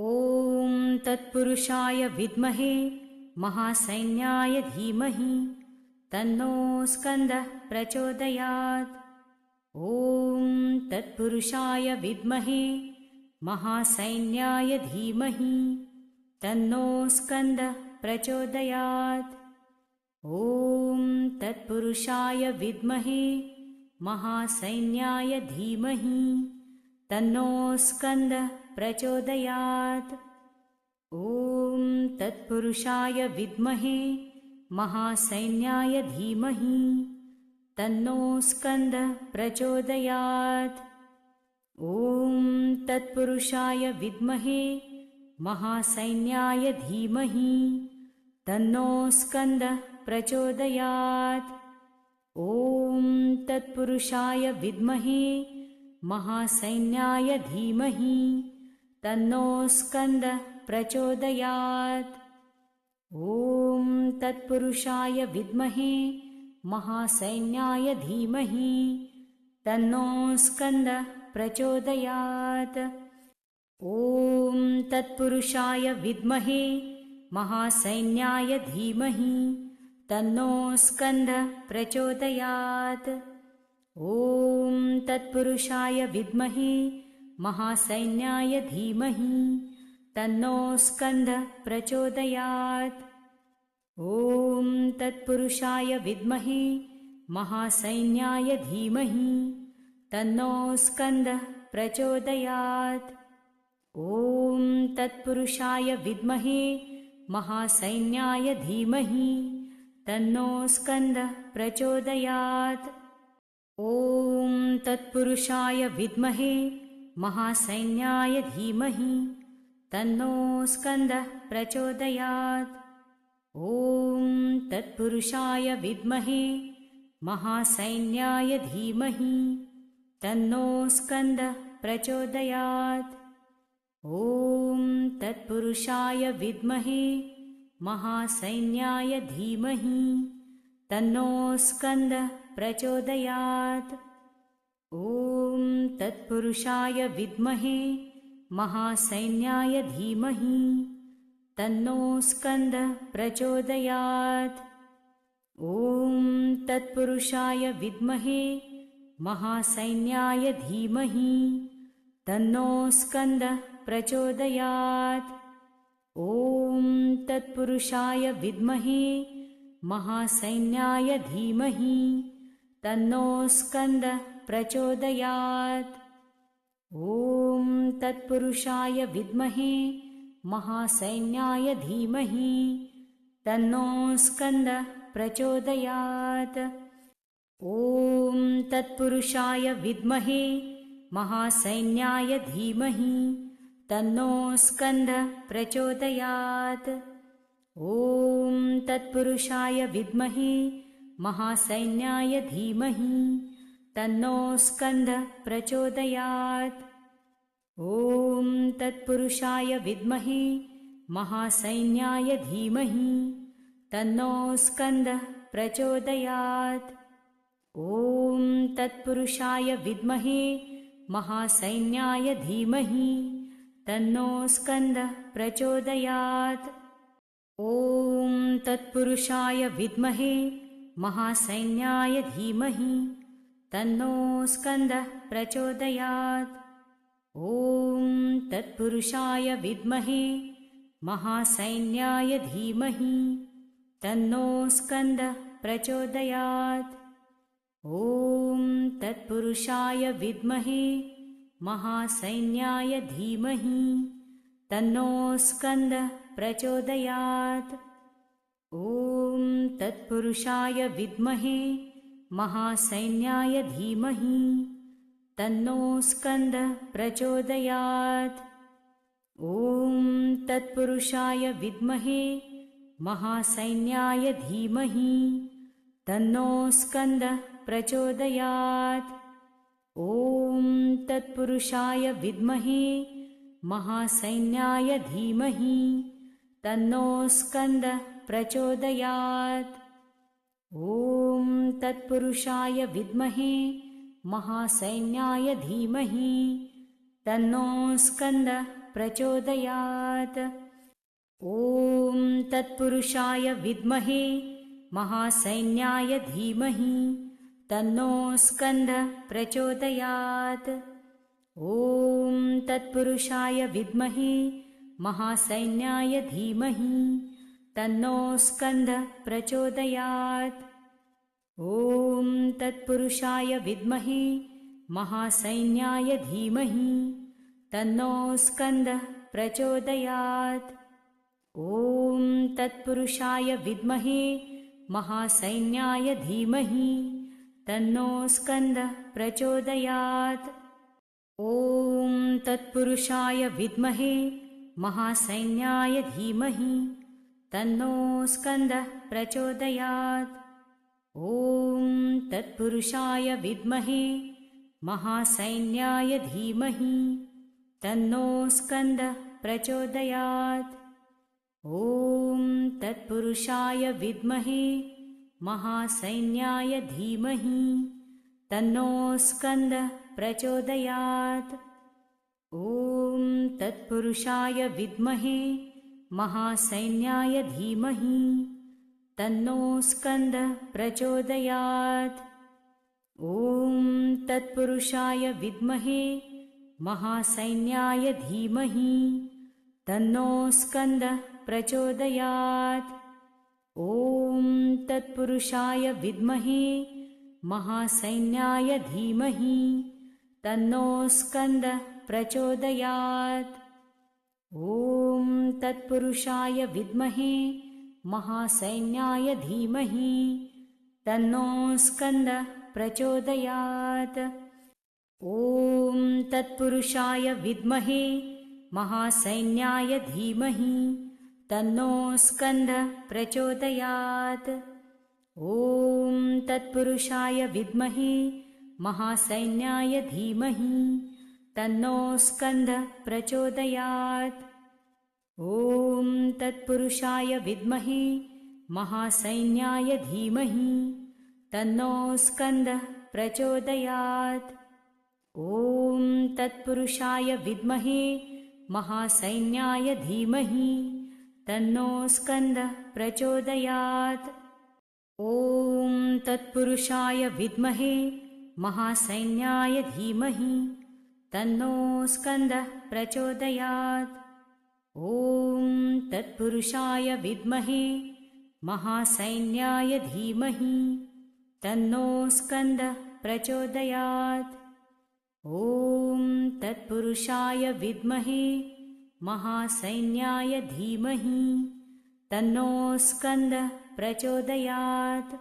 ॐ तत्पुरुषाय विद्महे महासैन्याय धीमहि तन्नो स्कन्दः प्रचोदयात्। ॐ तत्पुरुषाय विद्महे महासैन्याय धीमहि तन्नो स्कन्दः प्रचोदयात्। ॐ तत्पुरुषाय विद्महे महासैन्याय धीमहि तन्नो स्कन्दः प्रचोदयात्। ॐ तत्पुरुषाय विद्महे महासैन्याय धीमहि तन्नो स्कन्दः प्रचोदयात्। ॐ तत्पुरुषाय विद्महे महासैन्याय धीमहि तन्नो स्कन्दः प्रचोदयात्। ॐ तत्पुरुषाय विद्महे महासैन्याय धीमहि तन्नो स्कन्दः प्रचोदयात्। ॐ तत्पुरुषाय विद्महे महासैन्याय धीमहि तन्नो स्कन्दः प्रचोदयात्। ॐ तत्पुरुषाय विद्महे महासैन्याय धीमहि तन्नो स्कन्दः प्रचोदयात्। ॐ तत्पुरुषाय विद्महे महासैन्याय धीमहि तन्नो स्कन्दः प्रचोदयात्। ॐ तत्पुरुषाय विद्महे महासैन्याय धीमहि तन्नो स्कन्दः प्रचोदयात्। ॐ तत्पुरुषाय विद्महे महासैन्याय धीमहि तन्नो स्कन्दः प्रचोदयात्। ॐ तत्पुरुषाय विद्महे महासैन्याय धीमहि। तन्नो स्कन्दः प्रचोदयात्। ॐ तत्पुरुषाय विद्महे। महासैन्याय धीमहि। तन्नो स्कन्दः प्रचोदयात्। ॐ तत्पुरुषाय विद्महे। महासैन्याय धीमहि। तन्नो स्कन्दः प्रचोदयात् ॐ तत्पुरुषाय विद्महे महासैन्याय धीमहि तन्नो स्कन्दः प्रचोदयात्। ॐ तत्पुरुषाय विद्महे महासैन्याय धीमहि तन्नो स्कन्दः प्रचोदयात्। ॐ तत्पुरुषाय विद्महे महासैन्याय धीमहि तन्नो स्कन्दः प्रचोदयात्। ॐ तत्पुरुषाय विद्महे महासैन्याय धीमहि तन्नो स्कन्दः प्रचोदयात्। ॐ तत्पुरुषाय विद्महे महासैन्याय धीमहि तन्नो स्कन्दः प्रचोदयात्। ॐ तत्पुरुषाय विद्महे महासैन्याय धीमहि तन्नो स्कन्दः प्रचोदयात्। ॐ तत्पुरुषाय विद्महे महासैन्याय धीमहि तन्नो स्कन्दः प्रचोदयात्। ॐ तत्पुरुषाय विद्महे महासैन्याय धीमहि तन्नो स्कन्दः प्रचोदयात्। ॐ तत्पुरुषाय विद्महे महासैन्याय धीमहि तन्नो स्कन्दः प्रचोदयात्। ॐ तत्पुरुषाय विद्महे महासैन्याय धीमहि तन्नो स्कन्दः प्रचोदयात्। ॐ तत्पुरुषाय विद्महे महासैन्याय धीमहि तन्नो स्कन्दः प्रचोदयात्। ॐ तत्पुरुषाय विद्महे महासैन्याय धीमहि। तन्नो स्कन्दः प्रचोदयात्। ॐ तत्पुरुषाय विद्महे महासैन्याय धीमहि। तन्नो स्कन्दः प्रचोदयात्। ॐ तत्पुरुषाय विद्महे महासैन्याय धीमहि। तन्नो स्कन्दः प्रचोदयात् ॐ तत्पुरुषाय विद्महे महासैन्याय धीमहि तन्नो स्कन्दः प्रचोदयात्। ॐ तत्पुरुषाय विद्महे महासैन्याय धीमहि तन्नो स्कन्दः प्रचोदयात्। ॐ तत्पुरुषाय विद्महे महासैन्याय धीमहि तन्नो स्कन्दः प्रचोदयात् ॐ तत्पुरुषाय विद्महे महासैन्याय धीमहि तन्नो स्कन्दः प्रचोदयात्। ॐ तत्पुरुषाय विद्महे महासैन्याय धीमहि तन्नो स्कन्दः प्रचोदयात्। ॐ तत्पुरुषाय विद्महे महासैन्याय धीमहि तन्नो स्कन्दः प्रचोदयात् ॐ तत्पुरुषाय विद्महे महासैन्याय धीमहि तन्नो स्कन्दः प्रचोदयात्। ॐ तत्पुरुषाय विद्महे महासैन्याय धीमहि तन्नो स्कन्दः प्रचोदयात्। ॐ तत्पुरुषाय विद्महे महासैन्याय धीमहि तन्नो स्कन्दः प्रचोदयात्। ॐ तत्पुरुषाय विद्महे महासैन्याय धीमहि तन्नो स्कन्दः प्रचोदयात्। ॐ तत्पुरुषाय विद्महे महासैन्याय धीमहि तन्नो स्कन्दः प्रचोदयात्। ॐ तत्पुरुषाय विद्महे महासैन्याय धीमहि। तन्नो स्कन्दः प्रचोदयात्। ॐ तत्पुरुषाय विद्महे महासैन्याय धीमहि। तन्नो स्कन्दः प्रचोदयात्। ॐ तत्पुरुषाय विद्महे महासैन्याय धीमहि। तन्नो स्कन्दः प्रचोदयात् ॐ तत्पुरुषाय विद्महे महासैन्याय धीमहि तन्नो स्कन्दः प्रचोदयात्। ॐ तत्पुरुषाय विद्महे महासैन्याय धीमहि तन्नो स्कन्दः प्रचोदयात्। ॐ तत्पुरुषाय विद्महे महासैन्याय धीमहि तन्नो स्कन्दः प्रचोदयात् ॐ तत्पुरुषाय विद्महे महासैन्याय धीमहि तन्नो स्कन्दः प्रचोदयात्। ॐ तत्पुरुषाय विद्महे महासैन्याय धीमहि तन्नो स्कन्दः प्रचोदयात्।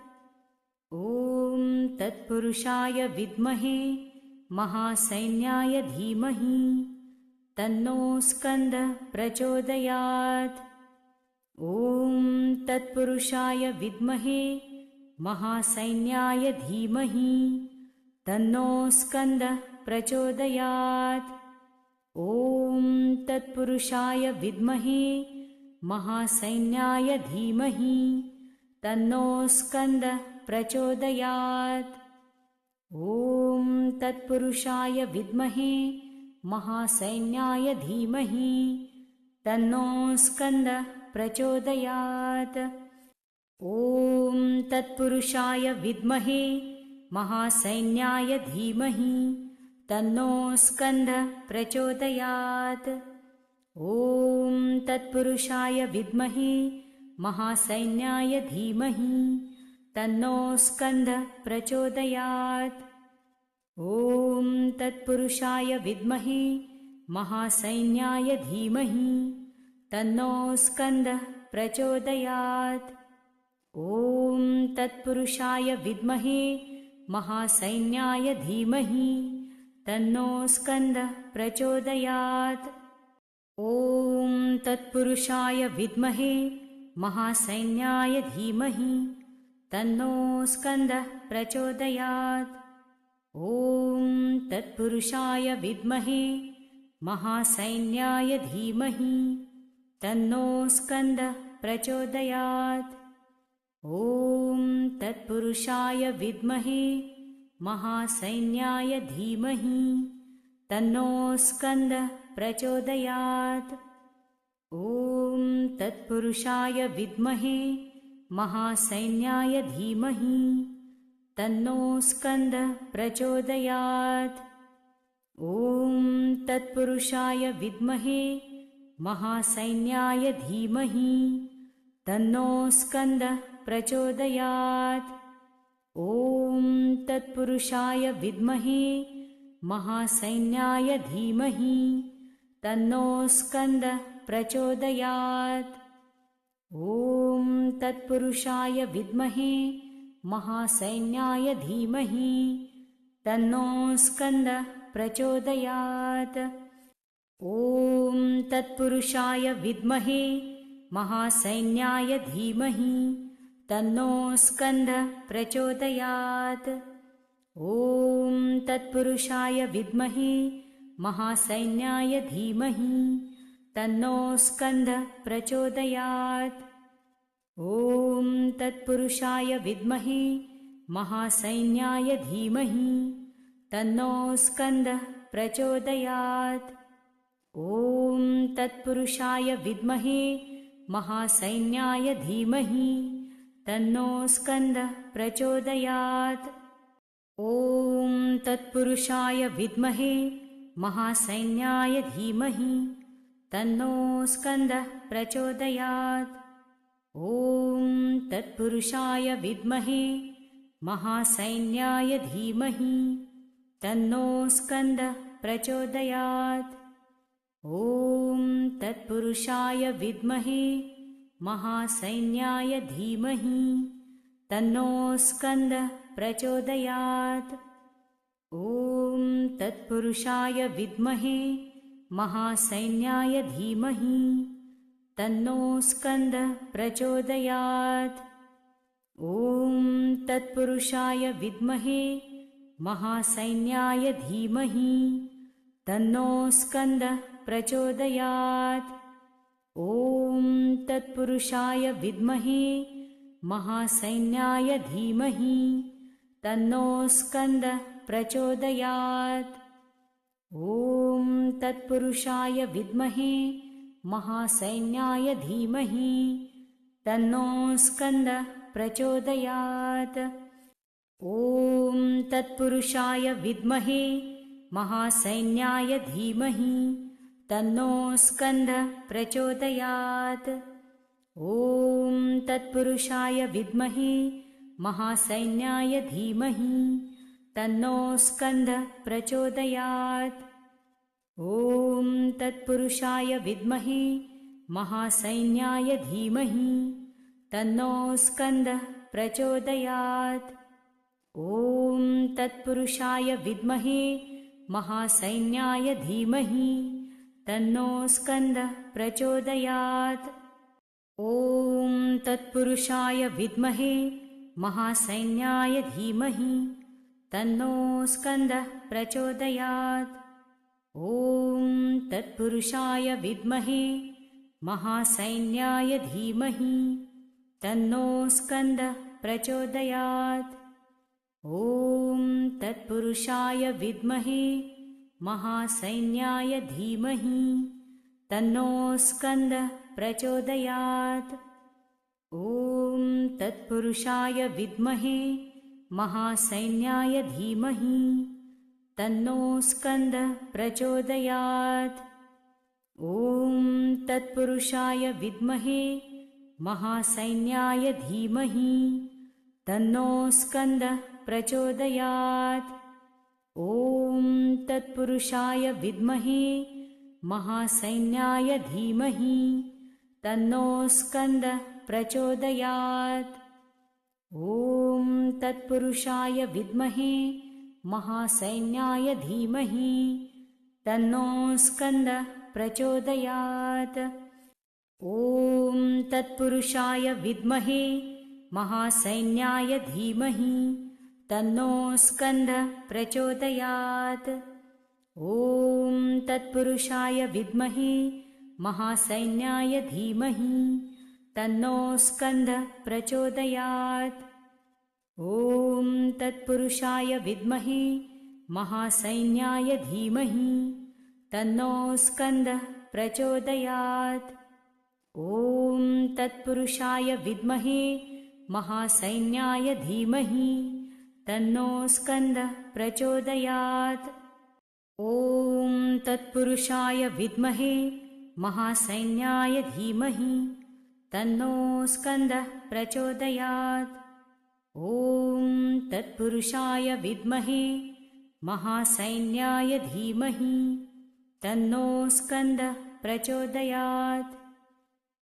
ॐ तत्पुरुषाय विद्महे महासैन्याय धीमहि तन्नो स्कन्दः प्रचोदयात्। ॐ तत्पुरुषाय विद्महे महासैन्याय धीमहि तन्नो स्कन्दः प्रचोदयात्। ॐ तत्पुरुषाय विद्महे महासैन्याय धीमहि तन्नो स्कन्दः प्रचोदयात्। ॐ तत्पुरुषाय विद्महे महासैन्याय धीमहि। तन्नो स्कन्दः प्रचोदयात्। ॐ तत्पुरुषाय विद्महे महासैन्याय धीमहि। तन्नो स्कन्दः प्रचोदयात्। ॐ तत्पुरुषाय विद्महे महासैन्याय धीमहि। तन्नो स्कन्दः प्रचोदयात् ॐ तत्पुरुषाय विद्महे महासैन्याय धीमहि तन्नो स्कन्दः प्रचोदयात्। ॐ तत्पुरुषाय विद्महे महासैन्याय धीमहि तन्नो स्कन्दः प्रचोदयात्। ॐ तत्पुरुषाय विद्महे महासैन्याय धीमहि तन्नो स्कन्दः प्रचोदयात् ॐ तत्पुरुषाय विद्महे महासैन्याय धीमहि तन्नो स्कन्दः प्रचोदयात्। ॐ तत्पुरुषाय विद्महे महासैन्याय धीमहि तन्नो स्कन्दः प्रचोदयात्। ॐ तत्पुरुषाय विद्महे महासैन्याय धीमहि तन्नो स्कन्दः प्रचोदयात्। ॐ तत्पुरुषाय विद्महे महासैन्याय धीमहि तन्नो स्कन्दः प्रचोदयात्। ॐ तत्पुरुषाय विद्महे महासैन्याय धीमहि तन्नो स्कन्दः प्रचोदयात्। ॐ तत्पुरुषाय विद्महे महासैन्याय धीमहि। तन्नो स्कन्दः प्रचोदयात्। ॐ तत्पुरुषाय विद्महे महासैन्याय धीमहि। तन्नो स्कन्दः प्रचोदयात्। ॐ तत्पुरुषाय विद्महे महासैन्याय धीमहि। तन्नो स्कन्दः प्रचोदयात् ॐ तत्पुरुषाय विद्महे महासैन्याय धीमहि तन्नो स्कन्दः प्रचोदयात्। ॐ तत्पुरुषाय विद्महे महासैन्याय धीमहि तन्नो स्कन्दः प्रचोदयात्। ॐ तत्पुरुषाय विद्महे महासैन्याय धीमहि तन्नो स्कन्दः प्रचोदयात् ॐ तत्पुरुषाय विद्महे महासैन्याय धीमहि तन्नो स्कन्दः प्रचोदयात्। ॐ तत्पुरुषाय विद्महे महासैन्याय धीमहि तन्नो स्कन्दः प्रचोदयात्। ॐ तत्पुरुषाय विद्महे महासैन्याय धीमहि तन्नो स्कन्दः प्रचोदयात्। ॐ तत्पुरुषाय विद्महे महासैन्याय धीमहि तन्नो स्कन्दः प्रचोदयात्। ॐ तत्पुरुषाय विद्महे महासैन्याय धीमहि तन्नो स्कन्दः प्रचोदयात्। ॐ तत्पुरुषाय विद्महे महासैन्याय धीमहि। तन्नो स्कन्दः प्रचोदयात्। ॐ तत्पुरुषाय विद्महे महासैन्याय धीमहि। तन्नो स्कन्दः प्रचोदयात्। ॐ तत्पुरुषाय विद्महे महासैन्याय धीमहि। तन्नो स्कन्दः प्रचोदयात् ॐ तत्पुरुषाय विद्महे महासैन्याय धीमहि तन्नो स्कन्दः प्रचोदयात्। ॐ तत्पुरुषाय विद्महे महासैन्याय धीमहि तन्नो स्कन्दः प्रचोदयात्। ॐ तत्पुरुषाय विद्महे महासैन्याय धीमहि तन्नो स्कन्दः प्रचोदयात् ॐ तत्पुरुषाय विद्महे महासैन्याय धीमहि तन्नो स्कन्दः प्रचोदयात्। ॐ तत्पुरुषाय विद्महे महासैन्याय धीमहि तन्नो स्कन्दः प्रचोदयात्। ॐ तत्पुरुषाय विद्महे महासैन्याय धीमहि तन्नो स्कन्दः प्रचोदयात्। ॐ तत्पुरुषाय विद्महे महासैन्याय धीमहि तन्नो स्कन्दः प्रचोदयात्। ॐ तत्पुरुषाय विद्महे महासैन्याय धीमहि तन्नो स्कन्दः प्रचोदयात्। ॐ तत्पुरुषाय विद्महे महासैन्याय धीमहि। तन्नो स्कन्दः प्रचोदयात्। ॐ तत्पुरुषाय विद्महे महासैन्याय धीमहि। तन्नो स्कन्दः प्रचोदयात्। ॐ तत्पुरुषाय विद्महे महासैन्याय धीमहि। तन्नो स्कन्दः प्रचोदयात् ॐ तत्पुरुषाय विद्महे महासैन्याय धीमहि तन्नो स्कन्दः प्रचोदयात्। ॐ तत्पुरुषाय विद्महे महासैन्याय धीमहि तन्नो स्कन्दः प्रचोदयात्। ॐ तत्पुरुषाय विद्महे महासैन्याय धीमहि तन्नो स्कन्दः प्रचोदयात् ॐ तत्पुरुषाय विद्महे महासैन्याय धीमहि तन्नो स्कन्दः प्रचोदयात्।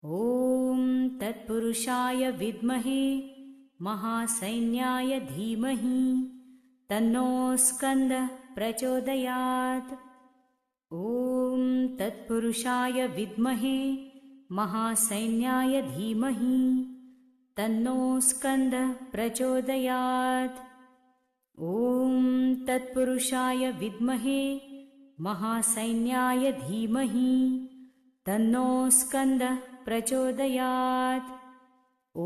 ॐ तत्पुरुषाय विद्महे महासैन्याय धीमहि तन्नो स्कन्दः प्रचोदयात्। ॐ तत्पुरुषाय विद्महे महासैन्याय धीमहि तन्नो स्कन्दः प्रचोदयात्। ॐ तत्पुरुषाय विद्महे महासैन्याय धीमहि तन्नो स्कन्दः प्रचोदयात्।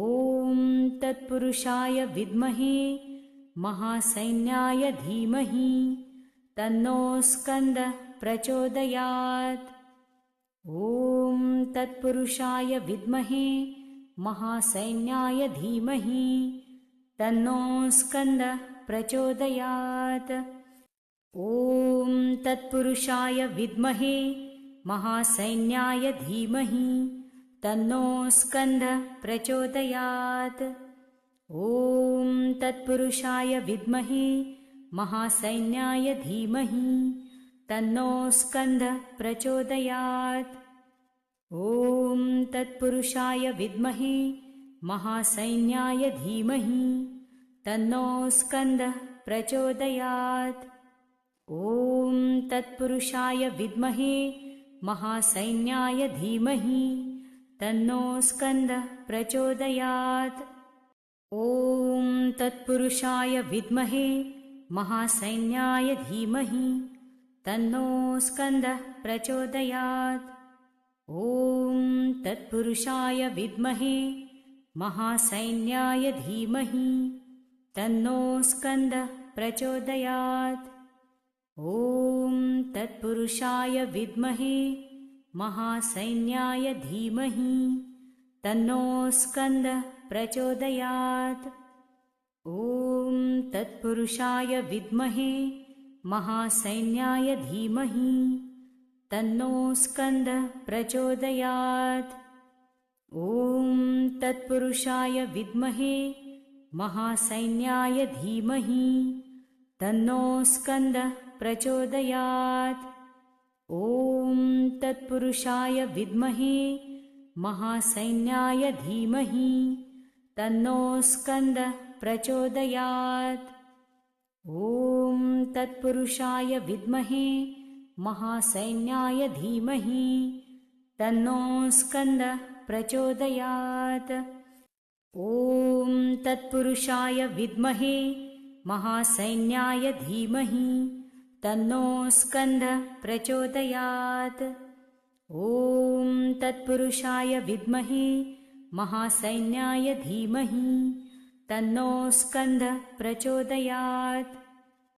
ॐ तत्पुरुषाय विद्महे महासैन्याय धीमहि तन्नो स्कन्दः प्रचोदयात्। ॐ तत्पुरुषाय विद्महे महासैन्याय धीमहि। तन्नो स्कन्दः प्रचोदयात्। ॐ तत्पुरुषाय विद्महे महासैन्याय धीमहि। तन्नो स्कन्दः प्रचोदयात्। ॐ तत्पुरुषाय विद्महे महासैन्याय धीमहि। तन्नो स्कन्दः प्रचोदयात् ॐ तत्पुरुषाय विद्महे महासैन्याय धीमहि तन्नो स्कन्दः प्रचोदयात्। ॐ तत्पुरुषाय विद्महे महासैन्याय धीमहि तन्नो स्कन्दः प्रचोदयात्। ॐ तत्पुरुषाय विद्महे महासैन्याय धीमहि तन्नो स्कन्दः प्रचोदयात् ॐ तत्पुरुषाय विद्महे महासैन्याय धीमहि तन्नो स्कन्दः प्रचोदयात्। ॐ तत्पुरुषाय विद्महे महासैन्याय धीमहि तन्नो स्कन्दः प्रचोदयात्। ॐ तत्पुरुषाय विद्महे महासैन्याय धीमहि तन्नो स्कन्दः प्रचोदयात्। ॐ तत्पुरुषाय विद्महे महासैन्याय धीमहि तन्नो स्कन्दः प्रचोदयात्। ॐ तत्पुरुषाय विद्महे महासैन्याय धीमहि तन्नो स्कन्दः प्रचोदयात्। ॐ तत्पुरुषाय विद्महे महासैन्याय धीमहि। तन्नो स्कन्दः प्रचोदयात्। ॐ तत्पुरुषाय विद्महे महासैन्याय धीमहि। तन्नो स्कन्दः प्रचोदयात्। ॐ तत्पुरुषाय विद्महे महासैन्याय धीमहि। तन्नो स्कन्दः प्रचोदयात्